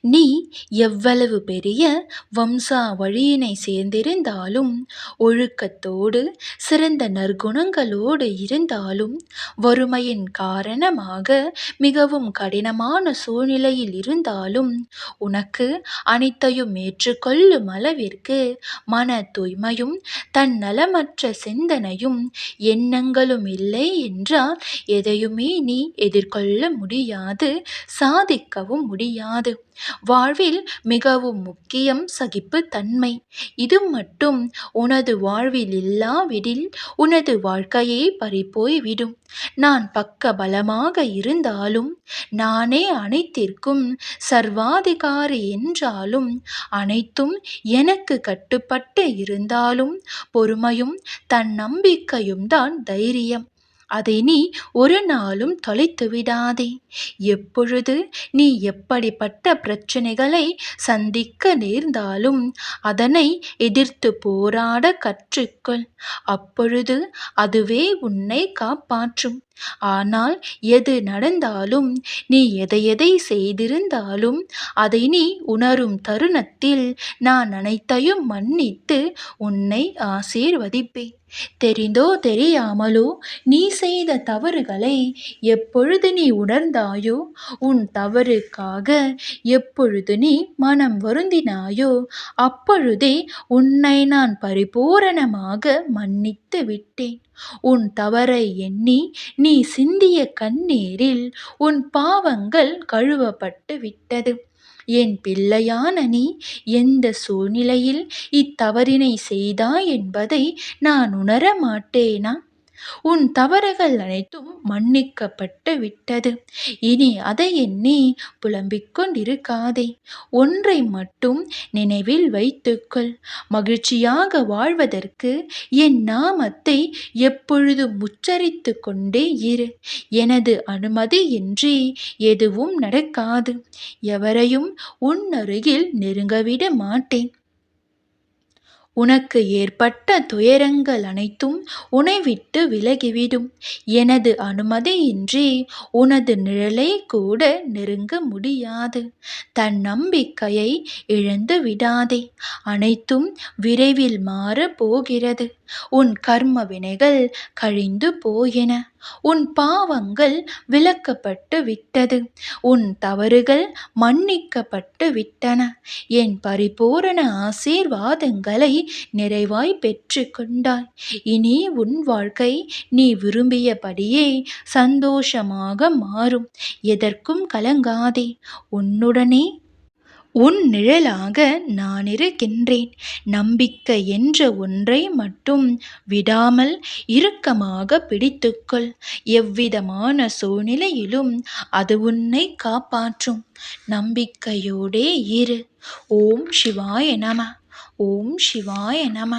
நீ எவ்வளவு பெரிய வம்சா வழியினை சேர்ந்திருந்தாலும் ஒழுக்கத்தோடு சிறந்த நற்குணங்களோடு இருந்தாலும் வறுமையின் காரணமாக மிகவும் கடினமான சூழ்நிலையில் இருந்தாலும் உனக்கு அனைத்தையும் ஏற்றுக்கொள்ளும் அளவிற்கு மன தூய்மையும் தன்னலமற்ற சிந்தனையும் எண்ணங்களும் இல்லை என்றால் எதையுமே நீ எதிர்கொள்ள முடியாது சாதிக்கவும் முடியாது. வாழ்வில் மிகவும் முக்கியம் சகிப்பு தன்மை. இது மட்டும் உனது வாழ்வில் இல்லாவிடில் உனது வாழ்க்கையே பறிப்போய்விடும் நான் பக்க பலமாக இருந்தாலும் நானே அனைத்திற்கும் சர்வாதிகாரி என்றாலும் அனைத்தும் எனக்கு கட்டுப்பட்டு இருந்தாலும் பொறுமையும் தன்னம்பிக்கையும் தான் தைரியம். அதை நீ ஒரு நாளும் தொலைத்து விடாதே. எப்பொழுது நீ எப்படிப்பட்ட பிரச்சனைகளை சந்திக்க நேர்ந்தாலும் அதனை எதிர்த்து போராட கற்றுக்கொள். அப்பொழுது அதுவே உன்னை காப்பாற்றும். ஆனால் எது நடந்தாலும் நீ எதை எதை செய்திருந்தாலும் அதை நீ உணரும் தருணத்தில் நான் அனைத்தையும் மன்னித்து உன்னை ஆசீர்வதிப்பேன். தெரிந்தோ தெரியாமலோ நீ செய்த தவறுகளை எப்பொழுது நீ உணர்ந்தாயோ உன் தவறுக்காக எப்பொழுது நீ மனம் வருந்தினாயோ அப்பொழுதே உன்னை நான் பரிபூரணமாக மன்னித்து விட்டேன். உன் தவறை எண்ணி நீ சிந்திய கண்ணீரில் உன் பாவங்கள் கழுவப்பட்டு விட்டது. என் பிள்ளையான நீ எந்த சூழ்நிலையில் இத்தவறினை செய்தாய் என்பதை நான் உணர மாட்டேனா உன் தவறுகள் அனைத்தும் மன்னிக்கப்பட்டு விட்டது. இனி அதை எண்ணி புலம்பிக் கொண்டிருக்காதே. ஒன்றை மட்டும் நினைவில் வைத்துக்கொள். மகிழ்ச்சியாக வாழ்வதற்கு என் நாமத்தை எப்பொழுதும் உச்சரித்து கொண்டே இரு. எனது அனுமதி இன்றி எதுவும் நடக்காது. எவரையும் உன் அருகில் நெருங்கவிட மாட்டேன். உனக்கு ஏற்பட்ட துயரங்கள் அனைத்தும் உனை விட்டு விலகிவிடும். எனது அனுமதியின்றி உனது நிழலை கூட நெருங்க முடியாது. தன் நம்பிக்கையை இழந்து விடாதே அனைத்தும் விரைவில் மாற போகிறது. உன் கர்ம வினைகள் கழிந்து போயின. உன் பாவங்கள் விலக்கப்பட்டு விட்டது. உன் தவறுகள் மன்னிக்கப்பட்டு விட்டன. என் பரிபூரண ஆசீர்வாதங்களை நிறைவாய் பெற்று கொண்டாய். இனி உன் வாழ்க்கை நீ விரும்பியபடியே சந்தோஷமாக மாறும். எதற்கும் கலங்காதே. உன்னுடனே உன் நிழலாக நான் இருக்கின்றேன் நம்பிக்கை என்ற ஒன்றை மட்டும் விடாமல் இறுக்கமாக பிடித்துக்கொள். எவ்விதமான சூழ்நிலையிலும் அது உன்னை காப்பாற்றும். நம்பிக்கையோடே இரு. ஓம் சிவாய நம. ஓம் சிவாய நம.